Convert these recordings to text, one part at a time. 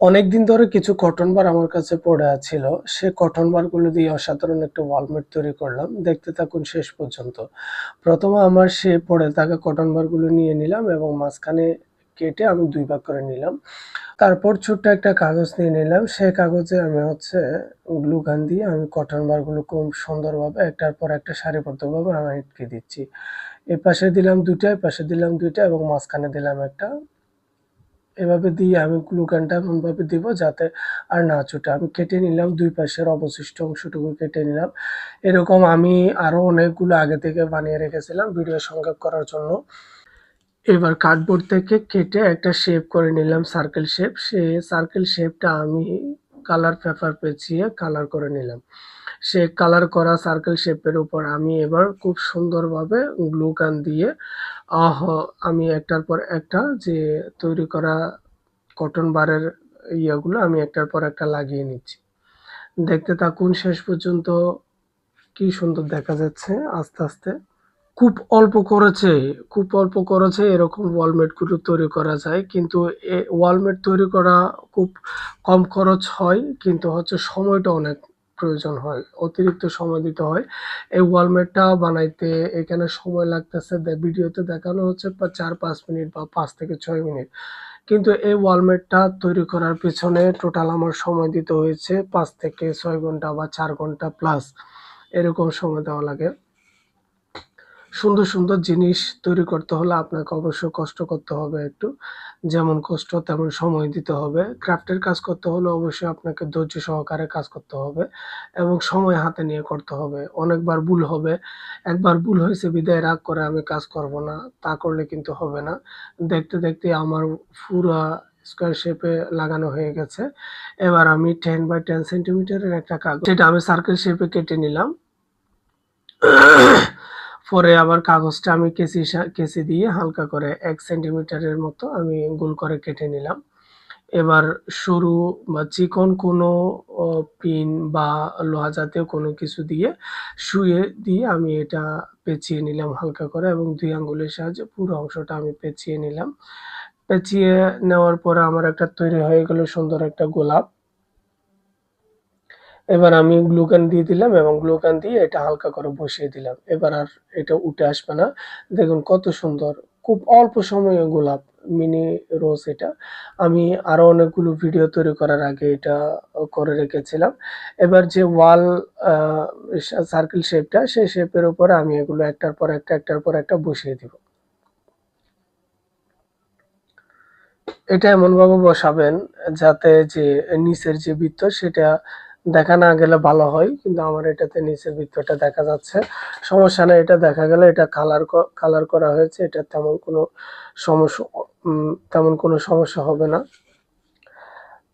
অনেক দিন ধরে কিছু কটন বার আমার কাছে পড়ে ছিল সে কটন বারগুলো দিয়ে অসাধারণ একটা ওয়ালমেট তৈরি করলাম। দেখতে থাকুন শেষ পর্যন্ত। প্রথমে আমার সে পড়ে থাকা কটন বারগুলো নিয়ে নিলাম এবং মাঝখানে কেটে আমি দুই ভাগ করে নিলাম। তারপর ছোট্ট একটা কাগজ নিয়ে নিলাম। সেই কাগজে আমি হচ্ছে গ্লু গান দিয়ে আমি কটন বারগুলো খুব সুন্দরভাবে একটার পর একটা সারিবদ্ধভাবে আমি আটকে দিচ্ছি। এ পাশে দিলাম দুইটা এ পাশে দিলাম দুইটা এবং মাঝখানে দিলাম একটা। এভাবে দিয়ে আমি গ্লুকানটা এমনভাবে দিব যাতে আর না ছুটে। আমি কেটে নিলাম দুই পাশের অবশিষ্ট অংশটুকু কেটে নিলাম। এরকম আমি আরও অনেকগুলো আগে থেকে বানিয়ে রেখেছিলাম ভিডিও সংক্ষেপ করার জন্য। এবার কার্ডবোর্ড থেকে কেটে একটা শেপ করে নিলাম সার্কেল শেপ সে সার্কেল শেপটা আমি কালার পেপার পেঁচিয়ে কালার করে নিলাম। সে কালার করা সার্কেল শেপের উপর আমি এবার খুব সুন্দরভাবে গ্লু গান দিয়ে, আহ, আমি একটার পর একটা যে তৈরি করা কটন বারের ইয়েগুলো আমি একটার পর একটা লাগিয়ে নিচ্ছি। দেখতে থাকুন শেষ পর্যন্ত কি সুন্দর দেখা যাচ্ছে আস্তে আস্তে। খুব অল্প করেছে, খুব অল্প করেছে এরকম ওয়ালমেটগুলো তৈরি করা যায়, কিন্তু এ ওয়ালমেট তৈরি করা খুব কম খরচ হয়, কিন্তু হচ্ছে সময়টা অনেক প্রয়োজন হয়, অতিরিক্ত সময় দিতে হয়। এই ওয়ালমেটটা বানাইতে এখানে সময় লাগতেছে ভিডিওতে দেখানো হচ্ছে চার পাঁচ মিনিট বা পাঁচ থেকে ছয় মিনিট। কিন্তু এই ওয়ালমেটটা তৈরি করার পিছনে টোটাল আমার সময় দিতে হয়েছে পাঁচ থেকে ছয় ঘণ্টা বা চার ঘণ্টা প্লাস এরকম সময় দেওয়া লাগে। সুন্দর সুন্দর জিনিস তৈরি করতে হলে আপনাকে অবশ্যই কষ্ট করতে হবে একটু। যেমন কষ্ট, তেমন সময় দিতে হবে। ক্রাফটের কাজ করতে হলে অবশ্যই আপনাকে ধৈর্য সহকারে কাজ করতে হবে এবং সময় হাতে নিয়ে করতে হবে। অনেকবার ভুল হবে। একবার ভুল হয়েছে, বিদায় রাগ করে আমি কাজ করব না। তা করলে কিন্তু হবে না। দেখতে দেখতে আমার পুরা স্কোয়ার শেপে লাগানো হয়ে গেছে। এবার আমি টেন বাই টেন সেন্টিমিটারের একটা কাগজ, সেটা আমি সার্কেল শেপে কেটে নিলাম। পরে আবার কাগজটা আমি কেসি কেসি দিয়ে হালকা করে এক সেন্টিমিটারের মতো আমি গোল করে কেটে নিলাম। এবার সরু বা চিকন কোনো পিন বা লোহা জাতীয় কোনো কিছু দিয়ে শুয়ে দিয়ে আমি এটা পেঁচিয়ে নিলাম হালকা করে এবং দুই আঙ্গুলের সাহায্যে পুরো অংশটা আমি পেঁচিয়ে নিলাম। পেঁচিয়ে নেওয়ার পরে আমার একটা তৈরি হয়ে গেল সুন্দর একটা গোলাপ। এবার আমি গ্লুকান দিয়ে দিলাম এবং গ্লুকান দিয়ে এটা হালকা করে বসিয়ে দিলাম। এবার আর এটা উঠে আসবে না। দেখুন কত সুন্দর, খুব অল্প সময়ে গোলাপ, মিনি রোজ এটা। আমি আরও অনেকগুলো ভিডিও তৈরি করার আগে এটা করে রেখেছিলাম। এবার যে ওয়াল সার্কেল শেপটা সেই শেপের উপর আমি এগুলো একটার পর একটা, একটার পর একটা বসিয়ে দিব। এটা এমনভাবে বসাবেন যাতে যে নিচের যে বৃত্ত, সেটা দেখা না গেলে ভালো হয়, কিন্তু আমার এটাতে নিচের বৃত্তটা দেখা যাচ্ছে। সমস্যা নেই, এটা দেখা গেলে এটা কালার কালার করা হয়েছে, এটা তেমন কোনো সমস্যা তেমন কোনো সমস্যা হবে না।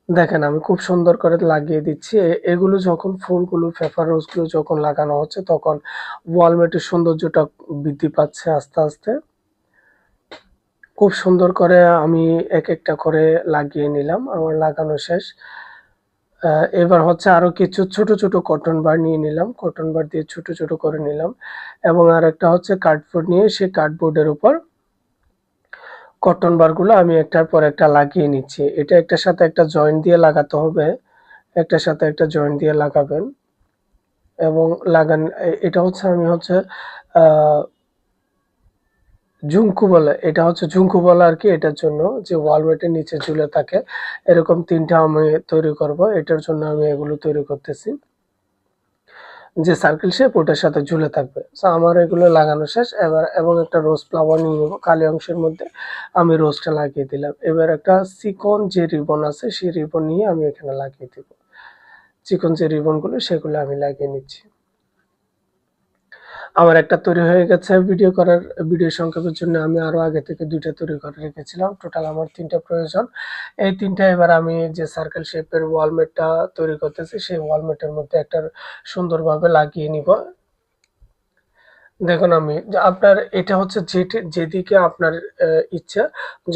দেখেন, আমি খুব সুন্দর করে লাগিয়ে দিচ্ছি। এগুলো যখন ফুলগুলো পেপার রোজগুলো যখন লাগানো হচ্ছে, তখন ওয়ালমেটের সৌন্দর্যটা বৃদ্ধি পাচ্ছে আস্তে আস্তে। খুব সুন্দর করে আমি এক একটা করে লাগিয়ে নিলাম, আমার লাগানো শেষ। এবার হচ্ছে আরও কিছু ছোট ছোট কটন বার নিয়ে নিলাম। কটন বার দিয়ে ছোট ছোট করে নিলাম এবং আর একটা হচ্ছে কার্ডবোর্ড নিয়ে সেই কার্ডবোর্ডের উপর কটন বারগুলো আমি একটার পর একটা লাগিয়ে নিচ্ছি। এটা একটার সাথে একটা জয়েন্ট দিয়ে লাগাতে হবে, একটার সাথে একটা জয়েন্ট দিয়ে লাগাবেন এবং লাগান এটা হচ্ছে আমি হচ্ছে ঝুমকু বলে, এটা হচ্ছে ঝুমকু বলে আর কি, এটার জন্য যে ওয়ালমেটের নিচে ঝুলে থাকে, এরকম তিনটা আমি তৈরি করব, এটার জন্য আমি এগুলো তৈরি করতেছি। যে সার্কেল শেপ ওটার সাথে ঝুলে থাকবে। সো আমার এগুলো লাগানো শেষ, এবার এবং একটা রোজ ফ্লাওয়ার নিয়ে নেব, কালি অংশের মধ্যে আমি রোজটা লাগিয়ে দিলাম। এবার একটা চিকন যে রিবন আছে, সেই রিবন নিয়ে আমি এখানে লাগিয়ে দিব। চিকন যে রিবনগুলো, সেগুলো আমি লাগিয়ে নিচ্ছি। আমার একটা তৈরি হয়ে গেছে ভিডিও করার, ভিডিও সংক্ষেপের জন্য আমি আরও আগে থেকে দুইটা তৈরি করে রেখেছিলাম। টোটাল আমার তিনটা প্রয়োজন। এই তিনটা এবার আমি যে সার্কেল শেপের ওয়ালমেটটা তৈরি করতেছি, সেই ওয়ালমেটের মধ্যে একটা সুন্দরভাবে লাগিয়ে নিব। দেখুন আমি আপনার, এটা হচ্ছে যেটি, যেদিকে আপনার ইচ্ছা,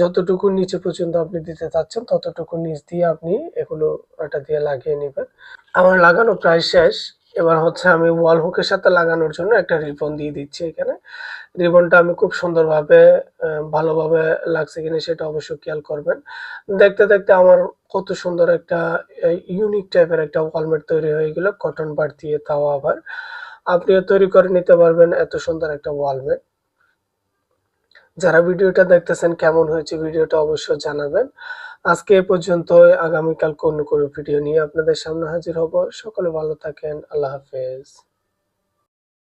যতটুকু নিচে পর্যন্ত আপনি দিতে চাচ্ছেন, ততটুকু নিচ দিয়ে আপনি এগুলো এটা দিয়ে লাগিয়ে নেবেন। আমার লাগানো প্রায় শেষ। এবার হচ্ছে আমি ওয়াল হুকের সাথে লাগানোর জন্য একটা রিবন দিয়ে দিচ্ছি এখানে। রিবনটা আমি খুব সুন্দরভাবে ভালোভাবে লাগছে কিনা সেটা অবশ্যই খেয়াল করবেন। দেখতে দেখতে আমার কত সুন্দর একটা ইউনিক টাইপের একটা ওয়ালমেট তৈরি হয়ে গেল কটন বার দিয়ে তাও আবার। আপনিও তৈরি করে নিতে পারবেন এত সুন্দর একটা ওয়ালমেট যারা ভিডিওটা দেখতেছেন কেমন হয়েছে ভিডিওটা অবশ্যই জানাবেন। আজকে এ পর্যন্ত আগামীকাল কোন কোনো ভিডিও নিয়ে আপনাদের সামনে হাজির হব। সকলে ভালো থাকেন, আল্লাহ হাফেজ।